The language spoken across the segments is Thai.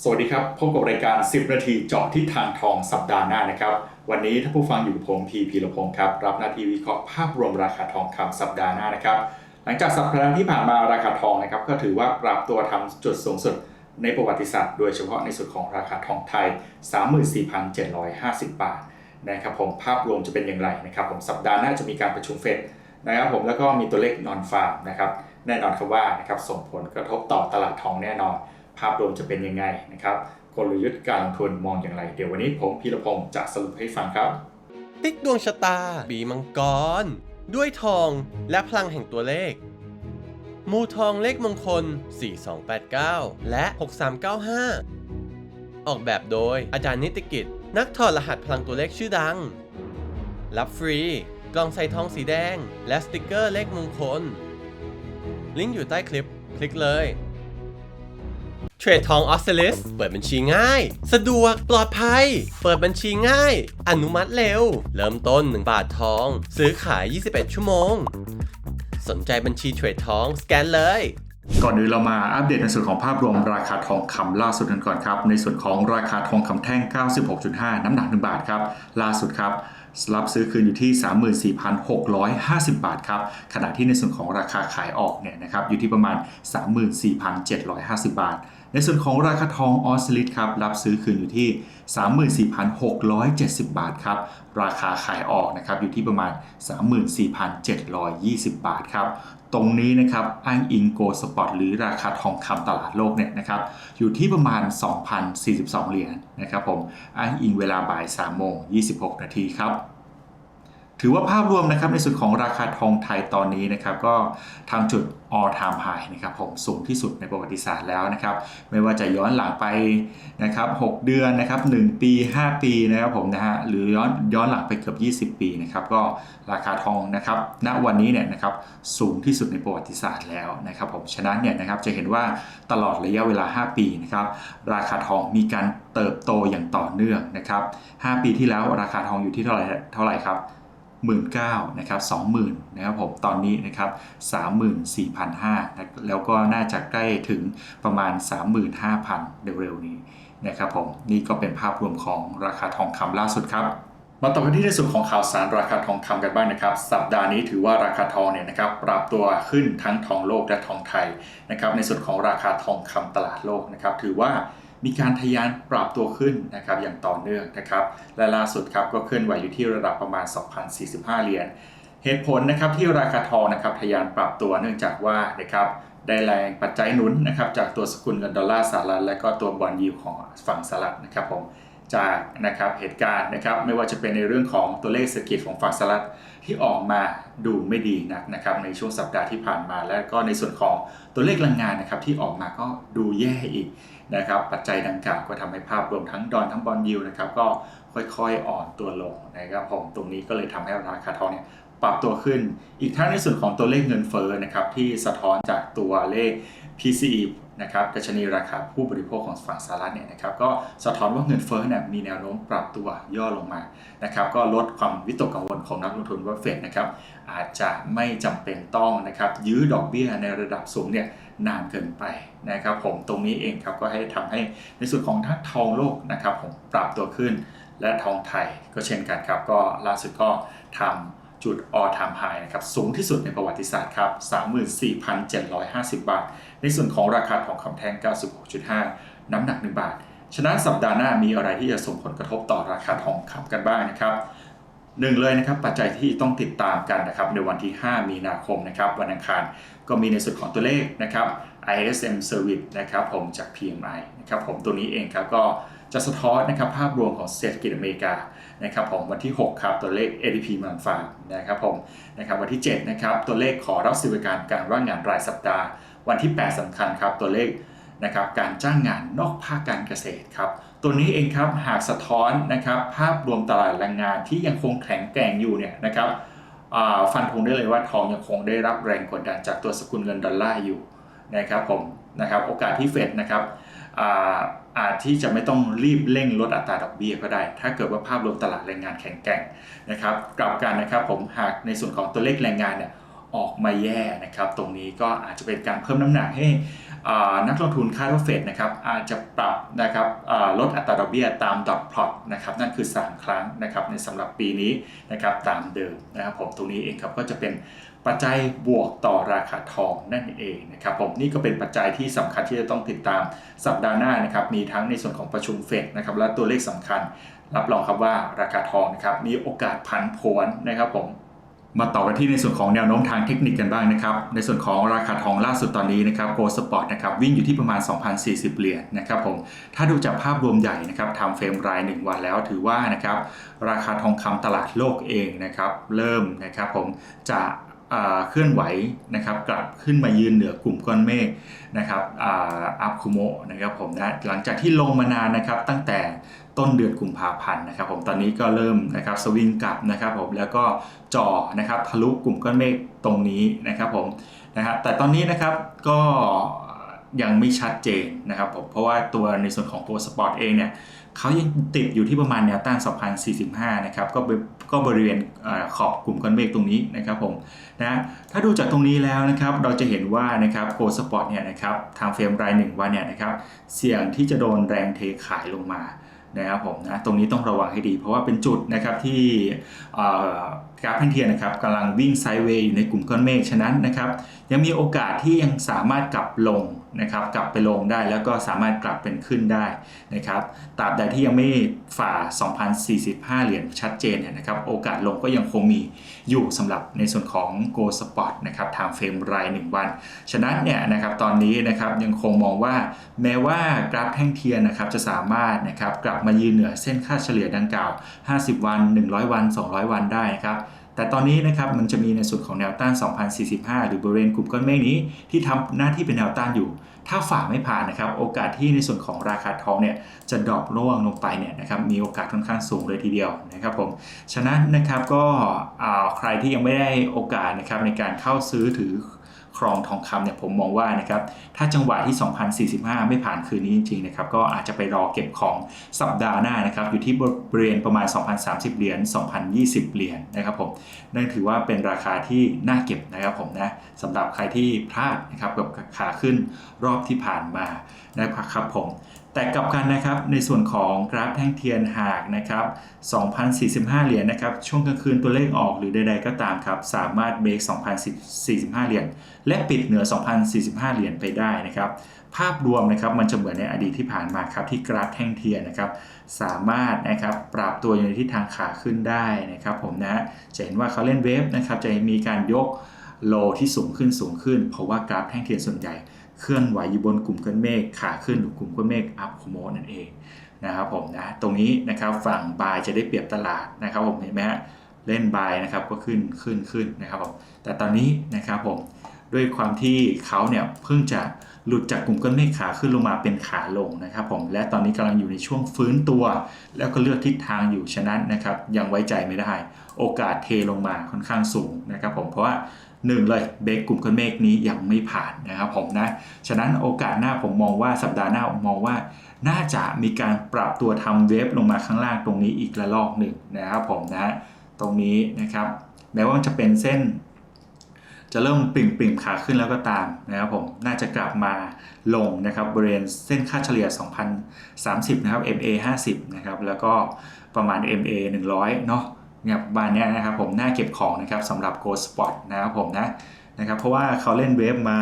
สวัสดีครับ พบกับรายการ 10 นาทีเจาะที่ทางทองสัปดาห์หน้านะครับ วันนี้ท่านผู้ฟังอยู่ผมพีพีรพงศ์ครับ รับหน้าที่วิเคราะห์ภาพรวมราคาทองคำสัปดาห์หน้านะครับ หลังจากสัปดาห์ที่ผ่านมาราคาทองนะครับ ก็ถือว่าปรับตัวทำจุดสูงสุดในประวัติศาสตร์โดยเฉพาะในส่วนของราคาทองไทย 34,750 บาทนะครับผมภาพรวมจะเป็นอย่างไรนะครับ ผมสัปดาห์หน้าจะมีการประชุมเฟดนะครับผมแล้วก็มีตัวเลขนอนฟาร์มนะครับแน่นอนครับว่านะครับส่งผลกระทบต่อตลาดทองแน่นอน ภาพรวมจะเป็นยังไงนะครับกลยุทธ์การลงทุนมองอย่างไร เดี๋ยววันนี้ผมพีรพงศ์จะสรุปให้ฟังครับ ติ๊กดวงชะตาปีมังกร ด้วยทองและพลังแห่งตัวเลข มูทองเลขมงคล 4289 และ 6395 ออกแบบโดยอาจารย์นิติกิจ นักถอดรหัสพลังตัวเลขชื่อดัง รับฟรี กล่องใส่ทองสีแดง และสติกเกอร์เลขมงคล ลิงก์อยู่ใต้คลิป คลิกเลย เทรดทองออสเซลิสเปิดบัญชีง่าย สะดวกปลอดภัย เปิดบัญชีง่าย อนุมัติเร็ว เริ่มต้น 1 บาททอง ซื้อขาย 21 ชั่วโมง สนใจบัญชีเทรดทองสแกนเลยก่อนอื่นเรามาอัปเดตในส่วนของภาพรวมราคาทองคำล่าสุดกันก่อนครับ ในส่วนของราคาทองคำแท่ง 96.5 น้ำหนัก 1 บาทครับ ล่าสุดครับรับซื้อคืนอยู่ที่ 34,650 บาทครับ ขณะที่ในส่วนของราคาขายออกเนี่ยนะครับอยู่ที่ประมาณ 34,750 บาท ในส่วนของราคาทองออสลิดครับรับซื้อคืนอยู่ที่ 34,670 บาทครับราคาขายออกนะครับอยู่ที่ประมาณ 34,720 บาทครับตรงนี้นะครับอ้างอิงโกลสปอร์ตหรือราคาทองคำตลาดโลกเนี่ยนะครับอยู่ที่ประมาณ 2,042 เหรียญนะครับผมอ้างอิงเวลาบ่าย3โมง26 นาทีครับ ถือว่าภาพรวมนะครับในส่วนของราคาทองไทยตอนนี้นะครับก็ทำจุด all time high นะครับผมสูงที่สุดในประวัติศาสตร์แล้วนะครับไม่ว่าจะย้อนหลังไปนะครับ6เดือนนะครับ1ปี 5 ปีนะครับผมนะฮะหรือย้อนย้อนหลังไปเกือบ 20 ปีนะครับก็ราคาทองนะครับณวันนี้เนี่ยนะครับสูงที่สุดในประวัติศาสตร์แล้วนะครับผมฉะนั้นเนี่ยนะครับจะเห็นว่าตลอดระยะเวลา 5 ปีนะครับราคาทองมีการเติบโตอย่างต่อเนื่องนะครับ5ปีที่แล้วราคาทองอยู่ที่เท่าไหร่เท่าไหร่ครับ 19,000นะครับ20,000นะครับผมตอนนี้นะครับ34,500นะแล้วก็น่าจะใกล้ถึงประมาณ 35,000 เร็วๆนี้นะครับผมนี่ก็เป็นภาพรวมของราคาทองคำล่าสุดครับมาต่อกันที่ในส่วนของข่าวสารราคาทองคำกันบ้างนะครับ สัปดาห์นี้ถือว่าราคาทองเนี่ยนะครับปรับตัวขึ้นทั้งทองโลกและทองไทยนะครับในส่วนของราคาทองคำตลาดโลกนะครับถือว่า มีการทะยานปรับตัวขึ้นนะครับอย่างต่อเนื่องนะครับและล่าสุดครับก็เคลื่อนไหวอยู่ที่ระดับประมาณ 2,045 เหรียญเหตุผลนะครับที่ราคาทองนะครับทะยานปรับตัวเนื่องจากว่านะครับได้แรงปัจจัยหนุนนะครับจากตัวสกุลเงินดอลลาร์สหรัฐและก็ตัวบอลยิวของฝั่งสหรัฐนะครับผมจากนะครับเหตุการณ์นะครับไม่ว่าจะเป็นในเรื่องของตัวเลขเศรษฐกิจของฝั่งสหรัฐที่ออกมาดูไม่ดีนักนะครับในช่วงสัปดาห์ที่ผ่านมา และก็ในส่วนของตัวเลขแรงงานนะครับที่ออกมาก็ดูแย่อีก นะครับปัจจัยดังกล่าวก็ทำให้ภาพรวมทั้งดอนทั้งบอลยิวนะครับก็ค่อยๆอ่อนตัวลงนะครับผมตรงนี้ก็เลยทำให้ราคาทองเนี่ยปรับตัวขึ้น อีกทั้งในส่วนของตัวเลขเงินเฟ้อนะครับที่สะท้อนจากตัวเลข PCE นะครับดัชนีราคาผู้บริโภคของฝั่งสหรัฐเนี่ยนะครับก็สะท้อนว่าเงินเฟ้อเนี่ยมีแนวโน้มปรับตัวย่อลงมานะครับก็ลดความวิตกกังวลของนักลงทุนว่าเฟดนะครับอาจจะไม่จำเป็นต้องนะครับยื้อดอกเบี้ยในระดับสูงเนี่ย นานเกินไปนะครับผมตรงนี้เองครับก็ให้ทำให้ในส่วนของทั้งทองโลกนะครับผมปรับตัวขึ้น และทองไทยก็เช่นกันครับ ก็ล่าสุดก็ทำจุด all time high นะครับสูงที่สุดในประวัติศาสตร์ครับ 34,750 บาท ในส่วนของราคาทองคำแท่ง 96.5 น้ำหนัก 1 บาท ฉะนั้นสัปดาห์หน้ามีอะไรที่จะส่งผลกระทบต่อราคาทองคำกันบ้างนะครับ หนึ่งเลยนะครับปัจจัยที่ต้องติดตามกันนะครับในวันที่ 5 มีนาคมนะครับวันอังคารก็มีในส่วนของตัวเลขนะครับ ISM Service นะครับผมจาก PMI นะครับผมตัวนี้เองครับก็จะสะท้อนนะครับภาพรวมของเศรษฐกิจอเมริกานะครับผมวันที่ 6 ครับตัวเลข ADP มันฟาร์มนะครับผมนะครับวันที่ 7 นะครับตัวเลขขอรับสิทธิการการว่างงานรายสัปดาห์ วันที่ 8สำคัญครับตัวเลขนะครับการจ้างงานนอกภาคการเกษตรครับ ตัวนี้เองครับหากสะท้อนนะครับภาพรวมตลาดแรงงานที่ยังคงแข็งแกร่งอยู่เนี่ยนะครับฟันธงได้เลยว่าทองยังคงได้รับแรงกดดันจากตัวสกุลเงินดอลลาร์อยู่นะครับผมนะครับโอกาสที่เฟดนะครับอาจที่จะไม่ต้องรีบเร่งลดอัตราดอกเบี้ยก็ได้ ถ้าเกิดว่าภาพรวมตลาดแรงงานแข็งแกร่งนะครับกลับกันนะครับผมหากในส่วนของตัวเลขแรงงานเนี่ยออกมาแย่นะครับ ตรงนี้ก็อาจจะเป็นการเพิ่มน้ำหนักให้ นักลงทุนคาดว่าเฟดนะครับอาจจะปรับนะครับลดอัตราดอกเบี้ยตามดอทพลอตนะครับนั่นคือ 3 ครั้งนะครับในสำหรับปีนี้นะครับตามเดิมนะครับผมตรงนี้เองครับก็จะเป็นปัจจัยบวกต่อราคาทองนั่นเองนะครับผมนี่ก็เป็นปัจจัยที่สำคัญที่จะต้องติดตามสัปดาห์หน้านะครับมีทั้งในส่วนของประชุมเฟดนะครับและตัวเลขสำคัญ รับรองครับว่าราคาทองนะครับมีโอกาสผันผวนนะครับผม มาต่อกันที่ในส่วนของแนวโน้มทางเทคนิคกันบ้างนะครับ ในส่วนของราคาทองล่าสุดตอนนี้นะครับโกลสปอร์ตนะครับวิ่งอยู่ที่ประมาณ 2,040 เหรียญนะครับผมถ้าดูจากภาพรวมใหญ่นะครับทำเฟรมราย 1 วันแล้วถือว่านะครับราคาทองคำตลาดโลกเองนะครับเริ่มนะครับผมจะ เคลื่อนไหวนะครับกลับขึ้นมายืนเหนือกลุ่มก้อนเมฆนะครับอัพคุโมนะครับผมนะหลังจากที่ลงมานานนะครับตั้งแต่ต้นเดือนกุมภาพันธ์นะครับผมตอนนี้ก็เริ่มนะครับสวิงกลับนะครับผมแล้วก็จ่อนะครับทะลุกลุ่มก้อนเมฆตรงนี้นะครับผมนะฮะแต่ตอนนี้นะครับก็ยังไม่ชัดเจนนะครับผมเพราะว่าตัวในส่วนของตัวสปอร์ตเองเนี่ย เขายังติดอยู่ที่ประมาณแนวต้าน 2,045 นะครับ ก็ก็บริเวณอขอบกลุ่มก้อนเมฆตรงนี้นะครับผมนะถ้าดูจากตรงนี้แล้วนะครับเราจะเห็นว่านะครับโกลสปอร์ตเนี่ยนะครับทางเฟรมรายหนึ่งวันเนี่ยนะครับเสี่ยงที่จะโดนแรงเทขายลงมานะครับผมนะตรงนี้ต้องระวังให้ดี เพราะว่าเป็นจุดนะครับที่กราฟแพนเทียนนะครับกำลังวิ่งไซด์เวย์อยู่ในกลุ่มก้อนเมฆฉะนั้นนะครับยังมีโอกาสที่ยังสามารถกลับลง นะครับกลับไปลงได้แล้วก็สามารถกลับเป็นขึ้นได้นะครับตราบใดที่ยังไม่ฝ่า 2,045 เหรียญชัดเจนเนี่ยนะครับโอกาสลงก็ยังคงมีอยู่สำหรับในส่วนของ Go Spot นะครับทางเฟรมราย 1 วัน ฉะนั้นเนี่ยนะครับตอนนี้นะครับยังคงมองว่าแม้ว่ากราฟแท่งเทียนนะครับจะสามารถนะครับกลับมายืนเหนือเส้นค่าเฉลี่ยดังกล่าว 50 วัน 100 วัน 200 วันได้นะครับ แต่ตอนนี้นะครับมันจะมีในส่วนของแนวต้าน 2045 หรือบริเวณกลุ่มก้อนเมฆนี้ ที่ทำหน้าที่เป็นแนวต้านอยู่ ถ้าฝ่าไม่ผ่านนะครับ โอกาสที่ในส่วนของราคาทองเนี่ยจะดรอปร่วงลงไปเนี่ยนะครับมีโอกาสค่อนข้างสูงเลยทีเดียวนะครับผมฉะนั้นนะครับก็อ่าใครที่ยังไม่ได้โอกาสนะครับในการเข้าซื้อถือ รองทองคำเนี่ยผมมองว่านะครับถ้าจังหวะที่ 2045 ไม่ผ่านคืนนี้จริงๆนะครับก็อาจจะไปรอเก็บของสัปดาห์หน้านะครับอยู่ที่บริเวณประมาณ 2,030 เหรียญ 2,020 เหรียญนะครับผมนั่นถือว่าเป็นราคาที่น่าเก็บนะครับผมนะสำหรับใครที่พลาดนะครับกับขาขึ้นรอบที่ผ่านมานะครับผม แต่กลับกันนะครับในส่วนของกราฟแท่งเทียนหากนะครับ2,045 เหรียญนะครับช่วงกลางคืนตัวเลขออกหรือใดๆก็ตามครับสามารถเบรก2,045 เหรียญและปิดเหนือ 2,045 เหรียญไปได้นะครับภาพรวมนะครับมันจะเหมือนในอดีตที่ผ่านมาครับที่กราฟแท่งเทียนนะครับสามารถนะครับปรับตัวอยู่ในทิศทางขาขึ้นได้นะครับผมนะจะเห็นว่าเขาเล่นเวฟนะครับจะมีการยกโลที่สูงขึ้นสูงขึ้น เพราะว่ากราฟแท่งเทียนส่วนใหญ่ เคลื่อนไหวอยู่บนกลุ่มก้อนเมฆขาขึ้นหรือกลุ่มก้อนเมฆอัพโคโมนั่นเองนะครับผมนะตรงนี้นะครับฝั่งบายจะได้เปรียบตลาดนะครับผมเห็นไหมฮะเล่นบายนะครับก็ขึ้นขึ้นขึ้นนะครับผมแต่ตอนนี้นะครับผมด้วยความที่เขาเนี่ยเพิ่งจะหลุดจากกลุ่มก้อนเมฆขาขึ้นลงมาเป็นขาลงนะครับผมและตอนนี้กำลังอยู่ในช่วงฟื้นตัว แล้วก็เลือกทิศทางอยู่ฉะนั้นนะครับยังไว้ใจไม่ได้ โอกาสเทลงมาค่อนข้างสูงนะครับผมเพราะว่า หนึ่งเลยเบรกกลุ่มก้อนเมฆนี้ยังไม่ผ่านนะครับผมนะ ฉะนั้นโอกาสหน้าผมมองว่าสัปดาห์หน้าผมมองว่า น่าจะมีการปรับตัวทำเวฟลงมาข้างล่างตรงนี้อีกระลอกหนึ่งนะครับผมนะตรงนี้นะครับแม้ว่ามันจะเป็นเส้น จะเริ่มปิ่มปิ่มขาขึ้นแล้วก็ตามนะครับผมน่าจะกลับมาลงนะครับบริเวณเส้นค่าเฉลี่ย 2,030 นะครับ MA 50 นะครับแล้วก็ประมาณ MA 100 เนาะ เนี่ยประมาณเนี้ยนะครับผมน่าเก็บของนะครับสำหรับ Go Spot นะครับผมนะนะครับเพราะว่าเขาเล่นเวฟมา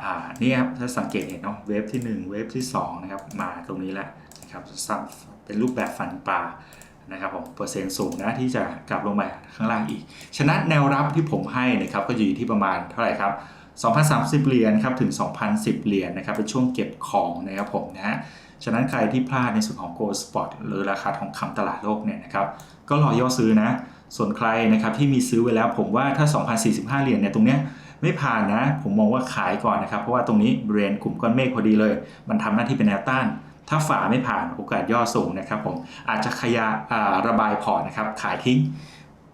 อ่านี่ครับถ้าสังเกตเห็นเนาะเวฟที่ 1 เวฟที่2นะครับมาตรงนี้แล้วนะครับเป็นรูปแบบฟันปลานะครับผมเปอร์เซ็นต์สูงนะที่จะกลับลงมาข้างล่างอีก ฉะนั้นแนวรับที่ผมให้นะครับก็อยู่ที่ประมาณเท่าไหร่ครับ2,030 เหรียญครับถึง 2,010 เหรียญนะครับเป็นช่วงเก็บของนะครับผมนะฮะ ฉะนั้นใครที่พลาดในส่วนของ Gold Spot หรือราคาทองคำตลาดโลกเนี่ยนะครับก็รอย่อซื้อนะ ส่วนใครนะครับที่มีซื้อไว้แล้วผมว่าถ้า 2,045 เหรียญเนี่ยตรงเนี้ยไม่ผ่านนะ ผมมองว่าขายก่อนนะครับ เพราะว่าตรงนี้บริเวณกลุ่มก้อนเมฆพอดีเลย มันทำหน้าที่เป็นแนวต้าน ถ้าฝ่าไม่ผ่านโอกาสย่อสูงนะครับผมอาจจะขยะอ่าระบายพอร์ตนะครับ ขายทิ้ง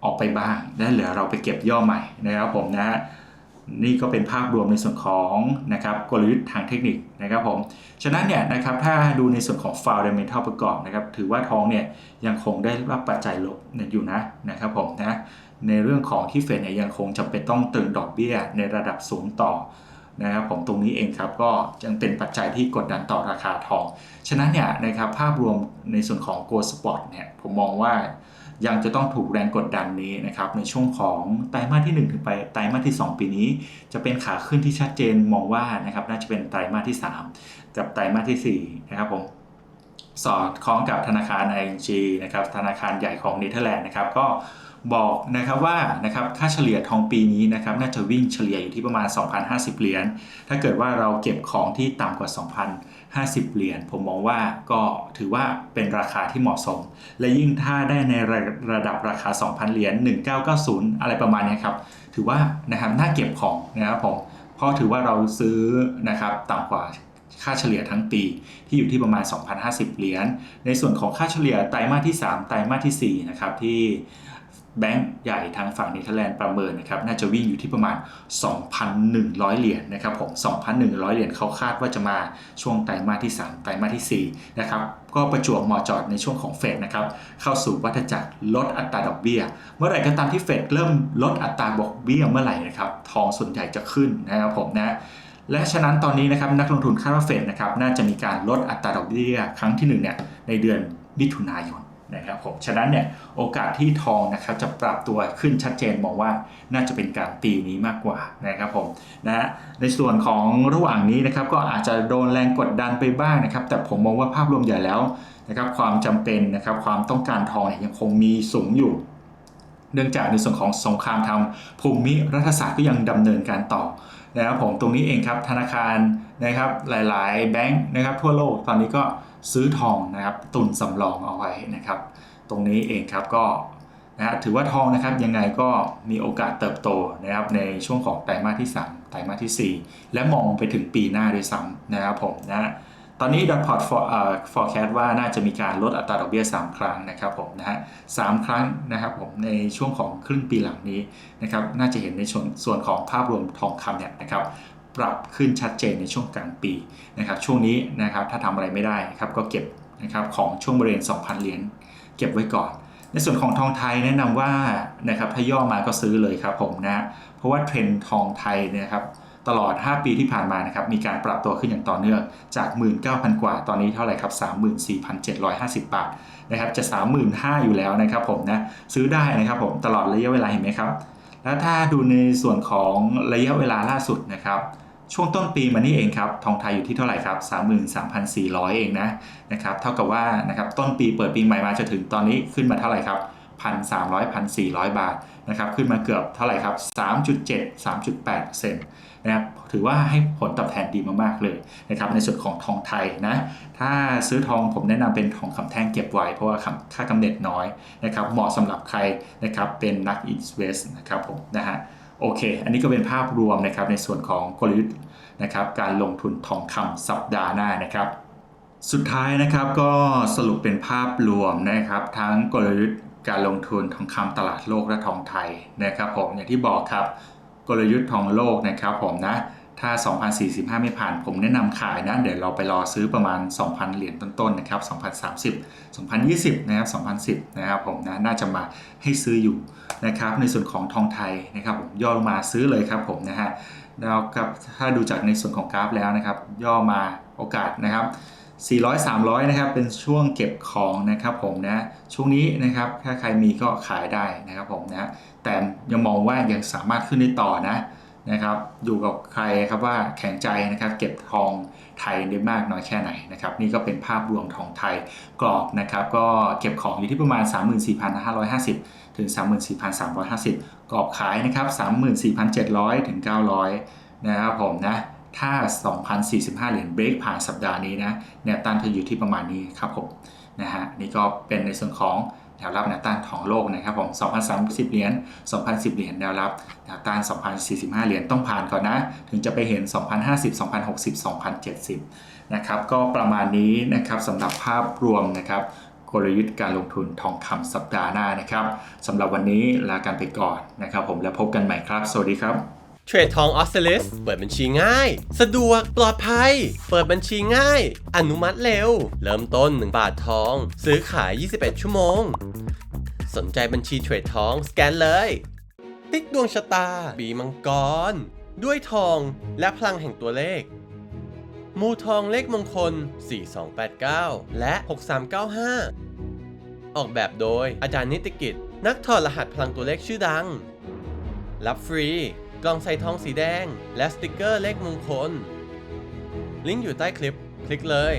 ออกไปบ้าง และเหลือเราไปเก็บย่อใหม่นะครับผมนะฮะ นี่ก็เป็นภาพรวมในส่วนของนะครับกลยุทธ์ทางเทคนิคนะครับผม ฉะนั้นเนี่ยนะครับถ้าดูในส่วนของ fundamental ประกอบนะครับถือว่าทองเนี่ยยังคงได้รับปัจจัยลบอยู่นะนะครับผมนะในเรื่องของที่เฟดเนี่ยยังคงจำเป็นต้องตึงดอกเบี้ยในระดับสูงต่อนะครับผมตรงนี้เองครับก็ยังเป็นปัจจัยที่กดดันต่อราคาทอง ฉะนั้นเนี่ยนะครับภาพรวมในส่วนของ Gold Spot เนี่ยผมมองว่า ยังจะต้องถูกแรงกดดันนี้นะครับในช่วงของไตรมาสที่ 1 ถึงไปไตรมาสที่ 2 ปีนี้ จะเป็นขาขึ้นที่ชัดเจนมองว่านะครับน่าจะเป็นไตรมาสที่ 3 กับไตรมาสทีสี่4นะครับผมสอดคล้องกับธนาคาร ING นะครับธนาคารใหญ่ของเนเธอร์แลนด์นะครับก็บอกนะครับว่านะครับค่าเฉลี่ยทองปีนี้นะครับน่าจะวิ่งเฉลี่ยอยู่ที่ประมาณ 2,050 เหรียญถ้าเกิดว่าเราเก็บของที่ต่ำกว่า 50 เหรียญผมมองว่าก็ถือว่าเป็นราคาที่เหมาะสม และยิ่งถ้าได้ในระระดับราคา 2,000 เหรียญ1990 อะไรประมาณนี้ครับ ถือว่านะครับน่าเก็บของนะครับผมเพราะถือว่าเราซื้อนะครับต่ำกว่าค่าเฉลี่ยทั้งปีที่อยู่ที่ประมาณ 2,050 เหรียญในส่วนของค่าเฉลี่ยไตรมาสที่ 3 ไตรมาสที่4นะครับที่ แบงก์ใหญ่ทางฝั่งเนเธอร์แลนด์ประเมินนะครับน่าจะวิ่งอยู่ที่ประมาณ 2,100 เหรียญนะครับผม2,100 เหรียญเขาคาดว่าจะมาช่วงไตรมาสที่ 3 ไตรมาสที่ 4 นะครับ ก็ประจวบเหมาะจอดในช่วงของเฟดนะครับ เข้าสู่วัฏจักรลดอัตราดอกเบี้ย เมื่อไหร่ก็ตามที่เฟดเริ่มลดอัตราดอกเบี้ยเมื่อไหร่นะครับทองส่วนใหญ่จะขึ้นนะครับผมนะและฉะนั้นตอนนี้นะครับนักลงทุนคาดว่าเฟดนะครับน่าจะมีการลดอัตราดอกเบี้ยครั้งที่1เนี่ยในเดือนมิถุนายน นะครับผมฉะนั้นเนี่ยโอกาสที่ทองนะครับจะปรับตัวขึ้นชัดเจนมองว่าน่าจะเป็นการปีนี้มากกว่านะครับผมนะในส่วนของระหว่างนี้นะครับก็อาจจะโดนแรงกดดันไปบ้างนะครับ แต่ผมมองว่าภาพรวมใหญ่แล้วนะครับความจำเป็นนะครับความต้องการทองเนี่ยยังคงมีสูงอยู่ เนื่องจากในส่วนของสงครามทางภูมิรัฐศาสตร์ก็ยังดำเนินการต่อนะครับผมตรงนี้เองครับธนาคารนะครับหลาย ๆ แบงค์นะครับทั่วโลกตอนนี้ก็ซื้อทองนะครับตุนสำรองเอาไว้นะครับ ตรงนี้เองครับก็นะฮะถือว่าทองนะครับยังไงก็มีโอกาสเติบโตนะครับในช่วงของไตรมาสที่ 3 ไตรมาสทีสี่4 และมองไปถึงปีหน้าด้วยซ้ำนะครับผมนะ ตอนนี้ดอทพอร์ต forecast ว่าน่าจะมีการลดอัตราดอกเบี้ย 3 ครั้งนะครับผมนะฮะสามครั้งนะครับผมในช่วงของครึ่งปีหลังนี้นะครับน่าจะเห็นในส่วนส่วนของภาพรวมทองคำเนี่ยนะครับปรับขึ้นชัดเจนในช่วงกลางปีนะครับช่วงนี้นะครับถ้าทำอะไรไม่ได้ครับก็เก็บนะครับของช่วงบริเวณ 2,000 เหรียญเก็บไว้ก่อน ในส่วนของทองไทยแนะนำว่านะครับถ้าย่อมาก็ซื้อเลยครับผมนะเพราะว่าเทรนด์ทองไทยเนยนะครับ ตลอด 5 ปีที่ผ่านมานะครับมีการปรับตัวขึ้นอย่างต่อเนื่องจาก 19,000 กว่า ตอนนี้เท่าไหร่ครับ 34,750 บาทนะครับจะ 35,000 อยู่แล้วนะครับผมนะซื้อได้นะครับผมตลอดระยะเวลาเห็นไหมครับ แล้วถ้าดูในส่วนของระยะเวลาล่าสุดนะครับช่วงต้นปีมานี่เองครับ ทองไทยอยู่ที่เท่าไหร่ครับ 33,400 เองนะนะครับเท่ากับว่านะครับต้นปีเปิดปีใหม่มาจนถึงตอนนี้ขึ้นมาเท่าไหร่ครับ 1,300 1,400 บาท นะครับขึ้นมาเกือบเท่าไหร่ครับ 3.7 3.8เซนนะครับถือว่าให้ผลตอบแทนดีมากๆเลยนะครับในส่วนของทองไทยนะถ้าซื้อทองผมแนะนำเป็นทองคำแท่งเก็บไว้ เพราะว่าค่ากำเนิดน้อยนะครับเหมาะสำหรับใครนะครับเป็นนัก invest นะครับผมนะฮะโอเค อันนี้ก็เป็นภาพรวมนะครับในส่วนของกลยุทธ์นะครับการลงทุนทองคำสัปดาห์หน้านะครับ สุดท้ายนะครับก็สรุปเป็นภาพรวมนะครับทั้งกลยุทธ์ การลงทุนทองคำตลาดโลกและทองไทยนะครับผมอย่างที่บอกครับ กลยุทธ์ทองโลกนะครับผมนะ ถ้า 2,045 ไม่ผ่านผมแนะนำขายนะ เดี๋ยวเราไปรอซื้อประมาณ 2,000 เหรียญต้นๆนะครับ2,030 2,020 นะครับ 2,010 นะครับผมนะน่าจะมาให้ซื้ออยู่นะครับในส่วนของทองไทยนะครับผมย่อลงมาซื้อเลยครับผมนะฮะแล้วกับถ้าดูจากในส่วนของกราฟแล้วนะครับ ย่อมาโอกาสนะครับ 400 300นะครับเป็นช่วงเก็บของนะครับผมนะช่วงนี้นะครับถ้าใครมีก็ขายได้นะครับผมนะแต่ยังมองว่ายังสามารถขึ้นได้ต่อนะนะครับอยู่กับใครครับว่าแข็งใจนะครับเก็บทองไทยได้มากน้อยแค่ไหนนะครับนี่ก็เป็นภาพรวมทองไทยกรอบนะครับก็เก็บของอยู่ที่ประมาณ 34,550 ถึง 34,350 กรอบขายนะครับ 34,700 ถึง 900 นะครับผมนะ ถ้า 2,045 เหรียญเบรกผ่านสัปดาห์นี้นะแนวต้านจะอยู่ที่ประมาณนี้ครับผมนะฮะนี่ก็เป็นในส่วนของแนวรับแนวต้านของโลกนะครับผม2,030 เหรียญ 2,010 เหรียญแนวรับแนวต้าน 2,045 เหรียญต้องผ่านก่อนนะ ถึงจะไปเห็น 2,050 2,060 2,070 นะครับ ก็ประมาณนี้นะครับสำหรับภาพรวมนะครับกลยุทธ์การลงทุนทองคำสัปดาห์หน้านะครับสำหรับวันนี้ลากันไปก่อนนะครับผมแล้วพบกันใหม่ครับ สวัสดีครับ เทรดทองออสเตรลิสเปิดบัญชีง่าย สะดวกปลอดภัย เปิดบัญชีง่าย อนุมัติเร็ว เริ่มต้น 1 บาททอง ซื้อขาย 21 ชั่วโมง สนใจบัญชีเทรดทองสแกนเลย ติ๊กดวงชะตาปีมังกร ด้วยทองและพลังแห่งตัวเลข มูทองเลขมงคล 4289 และ 6395 ออกแบบโดยอาจารย์นิติกิจ นักถอดรหัสพลังตัวเลขชื่อดัง รับฟรี กล่องใส่ทองสีแดง และสติกเกอร์เลขมงคล ลิงก์อยู่ใต้คลิป คลิกเลย